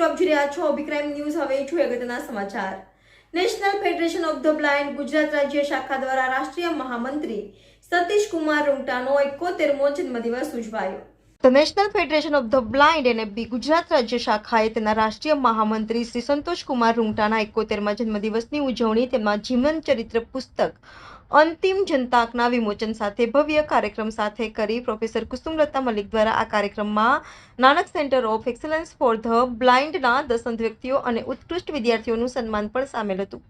મિત્રો આપ જોઈ રહ્યા છો અભિક્રાઇમ ન્યૂઝ, હવે છું અગત્યના સમાચાર. National federation of the blind, Gujarat રાજ્ય શાખા દ્વારા રાષ્ટ્રીય મહામંત્રી સતીશ કુમાર રૂંગટાનો એકોતેરમો જન્મદિવસ ઉજવાયો. The national federation of the blind NFB Gujarat રાજ્ય શાખાએ તેના રાષ્ટ્રીય મહામંત્રી શ્રી સંતોષકુમાર રૂંગટાના એકોતેરમા જન્મદિવસની ઉજવણી તેમના જીવન ચરિત્ર પુસ્તક અંતિમ જનતાકના વિમોચન સાથે ભવ્ય કાર્યક્રમ સાથે કરી પ્રોફેસર કુસુમલતા મલિક દ્વારા આ કાર્યક્રમમાં Nanak centre of excellence for the બ્લાઇન્ડના દસંત વ્યક્તિઓ અને ઉત્કૃષ્ટ વિદ્યાર્થીઓનું સન્માન પણ સામેલ હતું.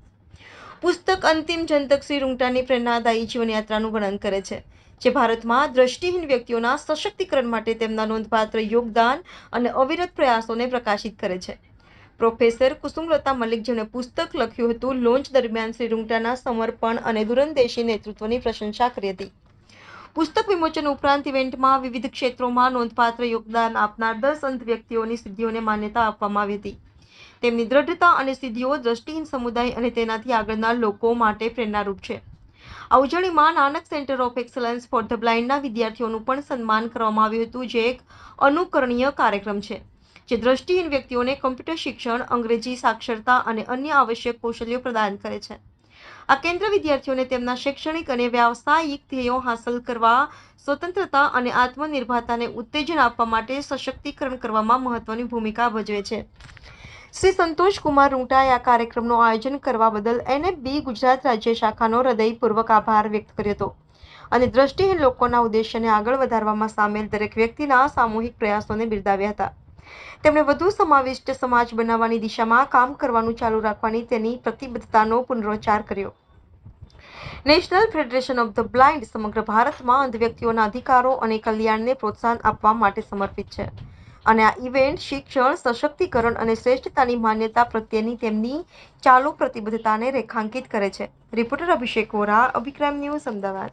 પુસ્તક અંતિમ જનતક શ્રી રૂંગટાની પ્રેરણાદાયી જીવનયાત્રાનું વર્ણન કરે છે, જે ભારતમાં દ્રષ્ટિહીન વ્યક્તિઓના સશક્તિકરણ માટે તેમના નોંધપાત્ર યોગદાન અને અવિરત પ્રયાસોને પ્રકાશિત કરે છે. પ્રોફેસર કુસુમલતા મલિક જેમણે પુસ્તક લખ્યું હતું, લોન્ચ દરમિયાન શ્રી રૂંગટાના સમર્પણ અને દૂરંદેશી નેતૃત્વની પ્રશંસા કરી હતી. પુસ્તક વિમોચન ઉપરાંત ઇવેન્ટમાં વિવિધ ક્ષેત્રોમાં નોંધપાત્ર યોગદાન આપનાર દસ અંધ વ્યક્તિઓની સિદ્ધિઓને માન્યતા આપવામાં આવી હતી. તેમની દ્રઢતા અને સિદ્ધિઓ દ્રષ્ટિહીન સમુદાય અને તેનાથી આગળના લોકો માટે પ્રેરણારૂપ છે. આ Nanak centre of excellence for the બ્લાઇન્ડના વિદ્યાર્થીઓનું પણ સન્માન કરવામાં આવ્યું હતું, જે એક અનુકરણીય કાર્યક્રમ છે, જે દ્રષ્ટિહીન વ્યક્તિઓને કમ્પ્યુટર શિક્ષણ, અંગ્રેજી સાક્ષરતા અને અન્ય આવશ્યક કૌશલ્યો પ્રદાન કરે છે. આ કેન્દ્ર વિદ્યાર્થીઓને તેમના શૈક્ષણિક અને વ્યાવસાયિક ધ્યેયો હાંસલ કરવા, સ્વતંત્રતા અને આત્મનિર્ભરતાને ઉત્તેજન આપવા માટે સશક્તિકરણ કરવામાં મહત્વની ભૂમિકા ભજવે છે. શ્રી સંતોષકુમાર રૂંટાએ આ કાર્યક્રમનું આયોજન કરવા બદલ એનએફબી ગુજરાત રાજ્ય શાખાનો હૃદયપૂર્વક આભાર વ્યક્ત કર્યો હતો. અને દ્રષ્ટિહીન લોકોના ઉદ્દેશ્યને આગળ વધારવામાં સામેલ દરેક વ્યક્તિના સામૂહિક પ્રયાસોને બિરદાવ્યા હતા. તેમણે વધુ સમાવિષ્ટ સમાજ બનાવવાની દિશામાં કામ કરવાનું ચાલુ રાખવાની તેની પ્રતિબદ્ધતાનો પુનરોચ્ચાર કર્યો. National federation of the blind સમગ્ર ભારતમાં અંધ વ્યક્તિઓના અધિકારો અને કલ્યાણને પ્રોત્સાહન આપવા માટે સમર્પિત છે. અને આ ઇવેન્ટ શિક્ષણ, સશક્તિકરણ અને શ્રેષ્ઠતાની માન્યતા પ્રત્યેની તેમની ચાલુ પ્રતિબદ્ધતાને રેખાંકિત કરે છે. રિપોર્ટર અભિષેક વોરા અભિક્રાઇમ ન્યૂઝ અમદાવાદ.